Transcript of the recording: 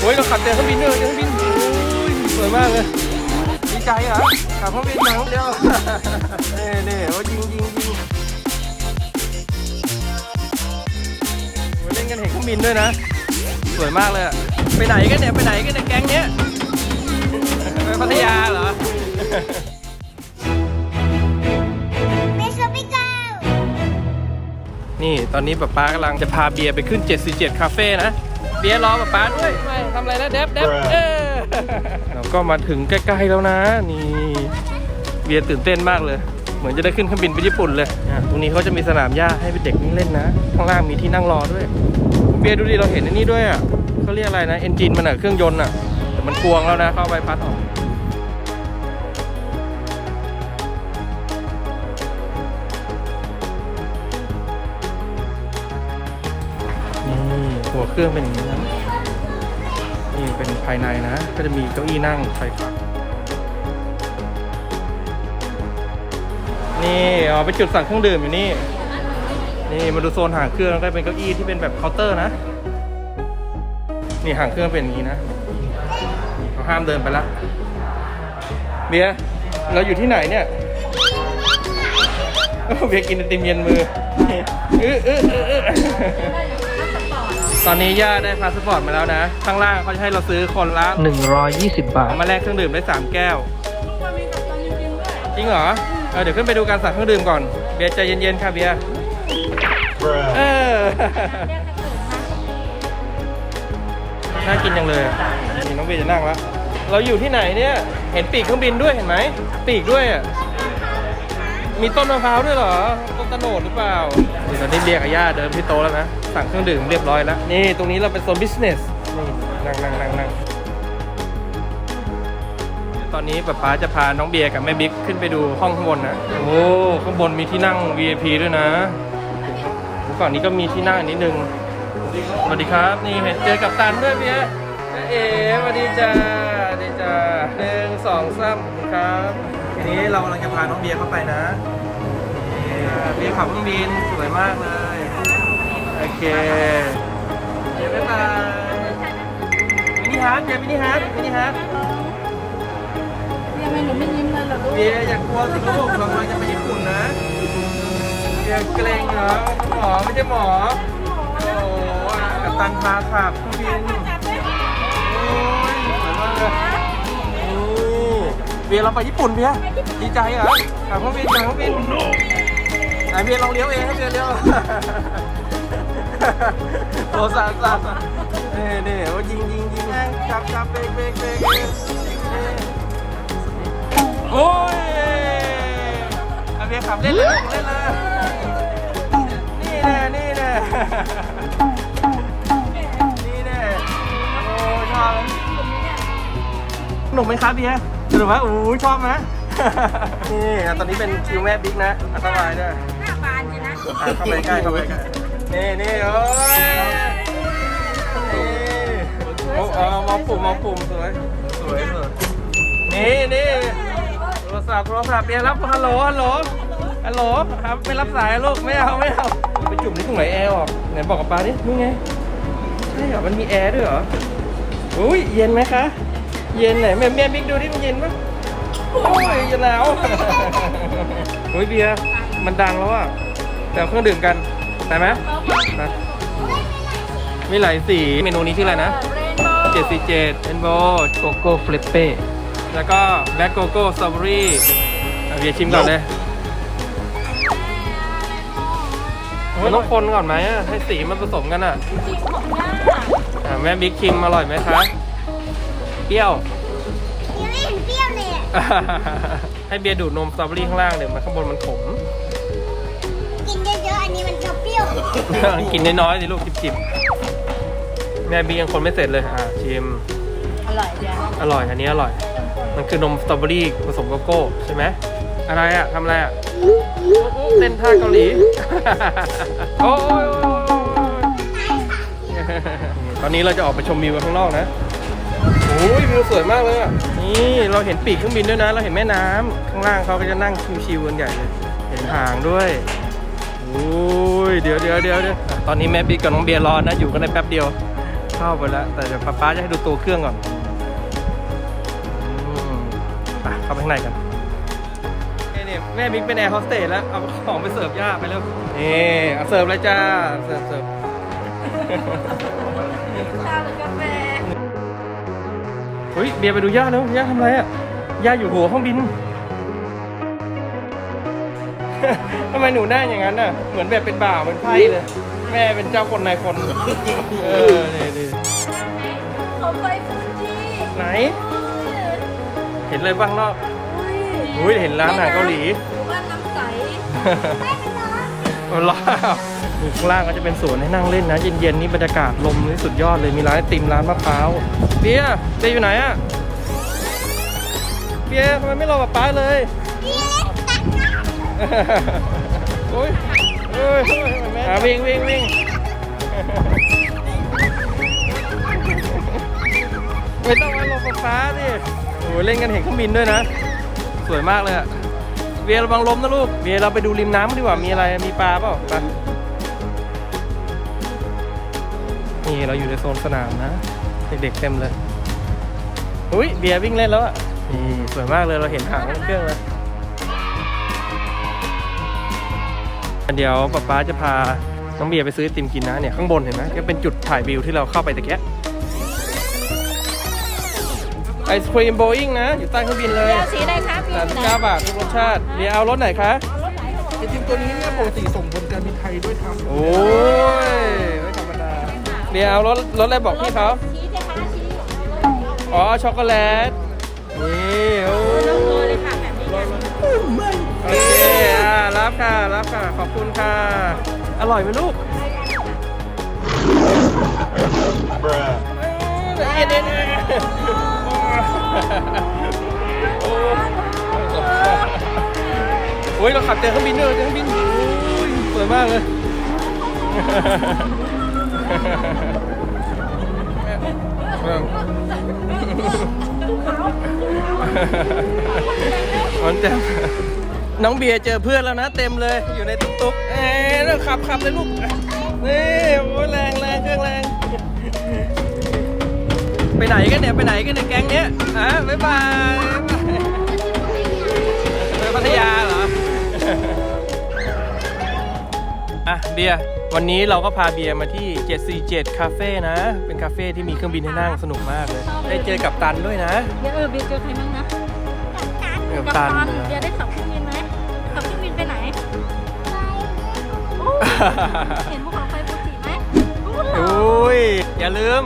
โอ้ยเราขับเจอเครื่องบินด้วยเจอเครื่องบินโอ้ยสวยมากเลยดีใจเหรอขับเครื่องบินมาคนเดียวนี่นี่โอ้ยยิงยิงยิงเล่นกันเห็นเครื่องบินด้วยนะ สวยมากเลยอะไปไหนกันเนี่ยไปไหนกันเนี่ยแก๊งเนี้ยไปพัทยาเหรอ นี่ตอนนี้ป๊าป๊ากำลังจะพาเบียร์ไปขึ้น747คาเฟ่นะ เบียร์รอป๊าป๊าด้วยไม่ทำอะไรนะเดฟเดฟเออเราก็มาถึงใกล้ๆแล้วนะ นี่ เบียร์ตื่นเต้นมากเลย เหมือนจะได้ขึ้นเครื่องบินไปญี่ปุ่นเลยอะตรงนี้เขาจะมีสนามหญ้าให้เด็กวิ่งเล่นนะ ข้างล่างมีที่นั่งรอด้วยเบียร์ดูดิเราเห็นอันนี้ด้วยอะเขาเรียกอะไรนะเอนจินมันอะเครื่องยนต์อะแต่มันกวงแล้วนะเข้าใบพัดออก หัวเครื่องเป็นอย่างนี้นะนี่เป็นภายในนะ ก็จะมีเก้าอี้นั่งไฟฟ้านี่อ๋อเป็นจุดสั่งเครื่องดื่มอยู่นี่ นี่มาดูโซนห่างเครื่องก็เป็นเก้าอี้ที่เป็นแบบเคาน์เตอร์นะ นี่ห่างเครื่องเป็นอย่างนี้นะเขาห้ามเดินไปละเบียร์เราอยู่ที่ไหนเนี่ยเบียร์กินไอติมเย็นมือเออเออเออเออ ตอนนี้ย่าได้พาสปอร์ตมาแล้วนะ ข้างล่างเขาจะให้เราซื้อคนละ 120 บาทมาแลกเครื่องดื่มได้ 3 แก้วจริงเหรอเออเดี๋ยวขึ้นไปดูการสั่งเครื่องดื่มก่อน เบียร์ใจเย็นๆ ค่ะเบียร์ เออ น่ากินจังเลยนี่น้องเบียร์จะนั่งแล้ว เราอยู่ที่ไหนเนี่ย เห็นปีกเครื่องบินด้วยเห็นไหม ปีกด้วยอะมีต้นมะพร้าวด้วยเหรอ ต้นตะโนดหรือเปล่านี่ตอนนี้เบียร์กับย่าเดินที่โต๊ะแล้วนะ สั่งเครื่องดื่มเรียบร้อยแล้ว นี่ตรงนี้เราเป็นโซนบิสเนสนี่นั่งนั่งนั่งนั่งตอนนี้ป๊าป๊าจะพาน้องเบียร์กับแม่บิ๊กขึ้นไปดูห้องข้างบนนะโอ้ข้างบนมีที่นั่ง VIP ด้วยนะฝั่งนี้ก็มีที่นั่งอันนิดนึงสวัสดีครับนี่เห็นเจอกับตันด้วยเบียร์เอ๋สวัสดีจ้าสวัสดีจ้าหนึ่งสองสามครับทีนี้เรากำลังจะพาน้องเบียร์เข้าไปนะนี่เบียร์ขับเครื่องบินสวยมากเลยโอ เคบียร์บ๊ายบายมินิฮาร์ดเบียร์มินิฮาร์ดมินิฮาร์ดทำไมหนูไม่ยิ้มเลยล่ะลูกเบียร์อย่ากลัวสิลูกเรากำลังจะไปญี่ปุ่นนะเบียร์เกรงเหรอหมอไม่ใช่หมอโอ้โหกัปตันพาขับเครื่องบินโอ้ยสวยมากเลยนี่เบียร์เราไปญี่ปุ่นเบียร์ดีใจเหรอขับเครื่องบินขับเครื่องบินไหนเบียร์ลองเลี้ยวเองให้เบียร์เลี้ยว โอ้สาสาสานี่นี่โอ้ยิงยิงยิงจับจับเบรกเบรกเบรกเบรกนี่โอ้ยเอาเบียร์ขับเล่นเลยลูกเล่นเลยนี่แน่นี่แน่นี่แน่โอ้ชอบหนุกไหมครับเบียร์สนุกไหมโอ้ยชอบไหมนี่อะตอนนี้เป็นคิวแม่บิ๊กนะอันตรายด้วยหน้าบานจะนะอะเข้าไปใกล้เข้าไปใกล้ นี่นี่โอ้ยนี่โอ้เอามองปุ่มมองปุ่มสวยสวยสวยนี่นี่โทรศัพท์โทรศัพท์เบียร์รับฮัลโหลฮัลโหลฮัลโหลครับไม่รับสายลูกไม่เอาไม่เอาไปจุ่มที่ตรงไหนแอร์ออกไหนบอกกับปาดินี่ไงใช่เหรอมันมีแอร์ด้วยเหรออุ้ยเย็นไหมคะ เย็นไหนแม่แม่บิ๊กดูดิมันเย็นปะโอ้ยจะหนาวโอ้ยเบียร์มันดังแล้วอะแต่เครื่องดื่มกัน ไปไหมไปมีหลายสี เมนูนี้ชื่ออะไรนะเจ็ดสี่เจ็ดเอ็นโบโกโก้ฟลิปเป้แล้วก็แบล็กโกโก้สตรอเบอรี่เบียร์ชิมก่อนเลยมันต้องคนก่อนไหมอะให้สีมันผสมกันอะอ่าแม่บิ๊กคิมอร่อยไหมคะ เปรี้ยวยังไม่เห็นเปรี้ยวเลยอะให้เบียร์ดูดนมสตรอเบอรี่ข้างล่างเดี๋ยวมันข้างบนมันขม กินน้อยๆสิลูกจิบๆแม่บิ๊กยังคนไม่เสร็จเลยอ่าชิม อร่อยจ้ะอร่อยอันนี้อร่อย มันคือนมสตรอเบอรี่ผสมโกโก้ใช่ไหมอะไรอะทำอะไรอะเล่นท่าเกาหลีโอ้ยโอ้ยโอ้ยตอนนี้เราจะออกไปชมวิวกันข้างนอกนะโอ้ยวิวสวยมากเลยอะนี่เราเห็นปีกเครื่องบินด้วยนะ เราเห็นแม่น้ำข้างล่างเขาก็จะนั่งชิวๆกันใหญ่เลยเห็นหางด้วยโอ้ยเดี๋ยวเดี๋ยวเดี๋ยวเดี๋ยวตอนนี้แม่บิ๊กกับน้องเบียร์รอนะอยู่กันในแป๊บเดียว เข้าไปแล้ว แต่เดี๋ยวป๊าป๊าจะให้ดูตัวเครื่องก่อนอืมไปเข้าไปข้างในกันนี่นี่แม่มิกเป็นแอร์โฮสเตสแล้วเอาของไปเสิร์ฟย่าไปแล้วนี่เอาเสิร์ฟเลยจ้าเสิร์ฟเสิร์ฟชาหรือกาแฟเฮ้ยเบียร์ไปดูย่าแล้วย่าทำอะไรอะย่าอยู่หัวเครื่องบิน ทำไมหนูหน้าอย่างนั้นน่ะ เหมือนแบบเป็นบ่าวเป็นไพ่เลย แม่เป็นเจ้าคนนายคน เออนี่นี่เขาไปฟูจิไหน เห็นเลยบ้างนอกอุ้ยอุ้ยเห็นร้านอาหารเกาหลี บ้านน้ำใสมันร้อนข้างล่างก็จะเป็นสวนให้นั่งเล่นนะ เย็นๆนี่บรรยากาศลมนี่สุดยอดเลยมีร้านไอติมร้านมะพร้าวเบียร์เบียร์อยู่ไหนอะเบียร์ทำไมไม่รอป๊าป๊าเลยโอ้ยโอ้ยอะวิ่งวิ่งวิ่งไม่ต้องมารอป๊าป๊าดิโอ้ยเล่นกันเห็นเครื่องบินด้วยนะ สวยมากเลยอะเบียร์ระวังล้มนะลูกเบียร์เราไปดูริมน้ำดีกว่า มีอะไร มีปลาเปล่าไปนี่เราอยู่ในโซนสนามนะ เด็กๆเต็มเลย อุ้ยเบียร์วิ่งเล่นแล้วอะนี่สวยมากเลยเราเห็นหางเครื่องเลย เดี๋ยวป๊าป๊าจะพาน้องเบียร์ไปซื้อไอติมกินนะเนี่ยข้างบนเห็นไหมก็เป็นจุดถ่ายวิวที่เราเข้าไปตะเกียไอศครีมโบอิงนะ อยู่ใต้เครื่องบินเลยเดี๋ยวสีอะไรคะพี่สามสิบเก้าบาททุกรสชาติเบียร์เอารสไหนคะรถไหนเขาบอกไอติมตัวนี้เนี่ยปกติส่งบนการบินไทยด้วยทำโอ้ยไม่ธรรมดาเบียร์เอารสรสอะไรบอกพี่เขาชี้สิคะชี้อ๋อช็อกโกแลตนี่โอ้น้ โอเคอ่ารับค่ะ รับค่ะ ขอบคุณค่ะ อร่อยไหมลูกเย็นเย็นโอ้ยเราขับเจอเครื่องบินด้วยเจอเครื่องบินโอ้ยสวยมากเลยมันเต็ม น้องเบียร์เจอเพื่อนแล้วนะ เต็มเลยอยู่ในตุ๊กตุ๊กเอ๊ะแล้วขับขับเลยลูกนี่โอ้ยแรงแรงเครื่องแรง ไปไหนกันเนี่ย ไปไหนกันเนี่ยแก๊งเนี้ยอะบ๊ายบายไปพัทยาเหรอ อะเบียร์วันนี้เราก็พาเบียร์มาที่ 747คาเฟ่นะ เป็นคาเฟ่ที่มีเครื่องบินให้นั่งสนุกมากเลย ได้เจอกับตันด้วยนะเดี๋ยวเออเบียร์เจอใครบ้างนะ กับกัตันนเบียร์ได้ขับเครื่องบินไหม เห็นภูเขาไฟฟูจิไหมโอ้อุ้ยอย่าลืม